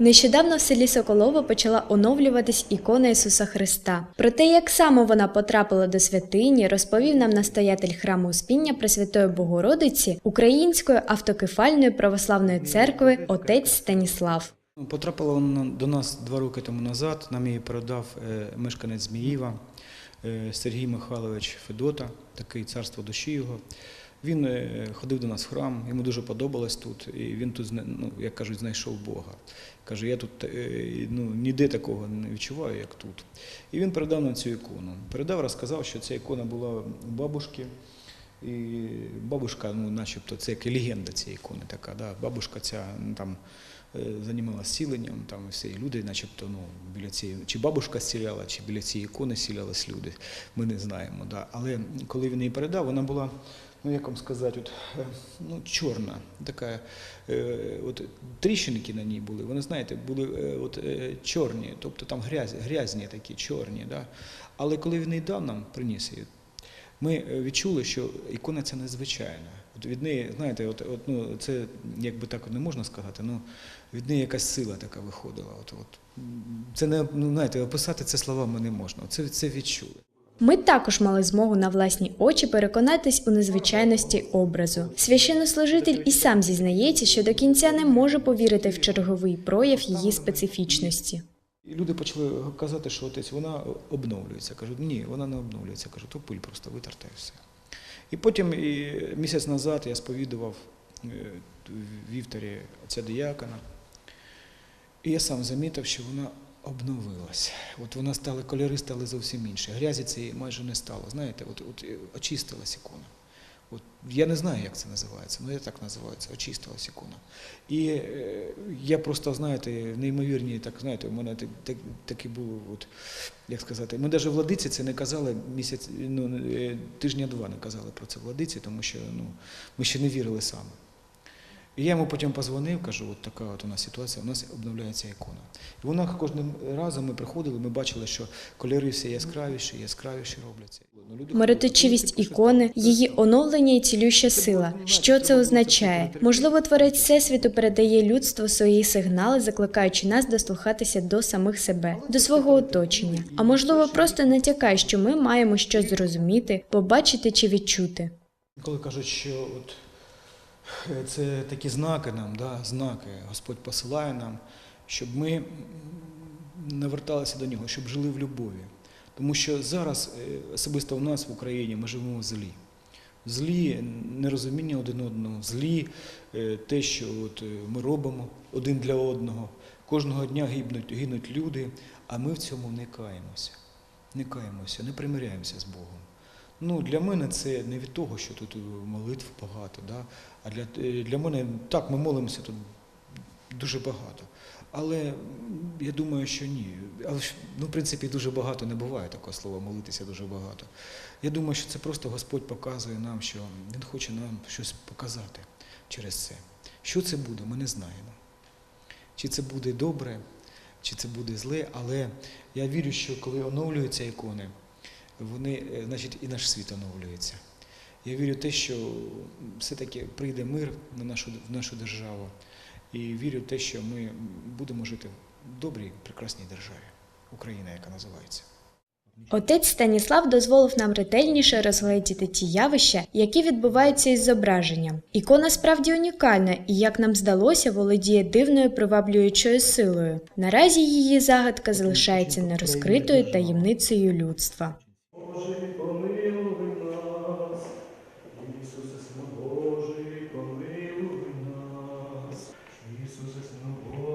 Нещодавно в селі Соколово почала оновлюватись ікона Ісуса Христа. Про те, як саме вона потрапила до святині, розповів нам настоятель храму Успіння Пресвятої Богородиці Української автокефальної православної церкви отець Станіслав. Потрапила вона до нас два роки тому назад. Нам її передав е, мешканець Зміїва е, Сергій Михайлович Федота, такий царство душі його. Він е, ходив до нас в храм, йому дуже подобалось тут, і він тут, ну, як кажуть, знайшов Бога. Каже, я тут е, ну, ніде такого не відчуваю, як тут. І він передав нам цю ікону. Передав, розказав, що ця ікона була у бабушки. І бабушка, ну, начебто, це як легенда цієї ікони така. Да? Бабушка ця ну, там е, займалася зціленням, там і все. І люди, начебто, ну, біля цієї, чи бабушка зціляла, чи біля цієї ікони зцілялись люди, ми не знаємо. Да? Але коли він її передав, вона була, ну як вам сказати, от, е, ну, чорна, така, е, от, тріщинки на ній були, вони, знаєте, були е, от, чорні, тобто там грязь, грязні такі, чорні. Да? Але коли він її дав нам, приніс її, ми відчули, що ікона ця незвичайна. От від неї, знаєте, от, от, ну, це якби так не можна сказати, ну, від неї якась сила така виходила. От, от. Це не ну, знаєте, описати це словами не можна. Це, це відчули. Ми також мали змогу на власні очі переконатись у незвичайності образу. Священнослужитель і сам зізнається, що до кінця не може повірити в черговий прояв її специфічності. Люди почали казати, що отець вона обновлюється. Кажуть, ні, вона не обновлюється. Кажу, то пиль просто витерта все. І потім і місяць назад я сповідував е, вівторі отця диякона. І я сам замітив, що вона обновилась. От вона стала, кольори стали зовсім інші. Грязі цієї майже не стало. Знаєте, от, от е, очистилась ікона. От, я не знаю, як це називається, але я так називаю це, очистилась ікона. І е, я просто, знаєте, неймовірні, так знаєте, у мене так, так, такі було, от, як сказати, ми навіть владиці це не казали місяць, ну, е, тижня два не казали про це владиці, тому що ну, ми ще не вірили саме. І я йому потім позвонив, кажу, от така от у нас ситуація, у нас обновляється ікона. І вона кожним разом ми приходили, ми бачили, що кольори все яскравіші, яскравіші робляться. Ну, ікони, її оновлення і цілюща сила. Що це означає? Можливо, творець всесвіту передає людству свої сигнали, закликаючи нас дослухатися до самих себе, до свого оточення. А можливо, просто натякає, що ми маємо щось зрозуміти, побачити чи відчути. Коли кажуть, що от це такі знаки нам, да, знаки Господь посилає нам, щоб ми наверталися до нього, щоб жили в любові. Тому що зараз е, особисто в нас в Україні ми живемо в злі. Злі нерозуміння один одного, злі е, те, що от е, ми робимо один для одного. Кожного дня гибнуть, гинуть люди, а ми в цьому не каємося. Не каємося, не примиряємося з Богом. Ну, для мене це не від того, що тут е, молитв багато, да? а для, е, для мене так, ми молимося тут дуже багато. Але я думаю, що ні. Але ну, в принципі, дуже багато не буває такого слова, молитися дуже багато. Я думаю, що це просто Господь показує нам, що Він хоче нам щось показати через це. Що це буде, ми не знаємо. Чи це буде добре, чи це буде зле, але я вірю, що коли оновлюються ікони, вони, е, значить, і наш світ оновлюється. Я вірю в те, що все-таки прийде мир на нашу, в нашу державу. І вірю в те, що ми будемо жити в добрій, прекрасній державі, Україна, яка називається. Отець Станіслав дозволив нам ретельніше розгледіти ті явища, які відбуваються із зображенням. Ікона справді унікальна і, як нам здалося, володіє дивною приваблюючою силою. Наразі її загадка залишається нерозкритою таємницею людства. no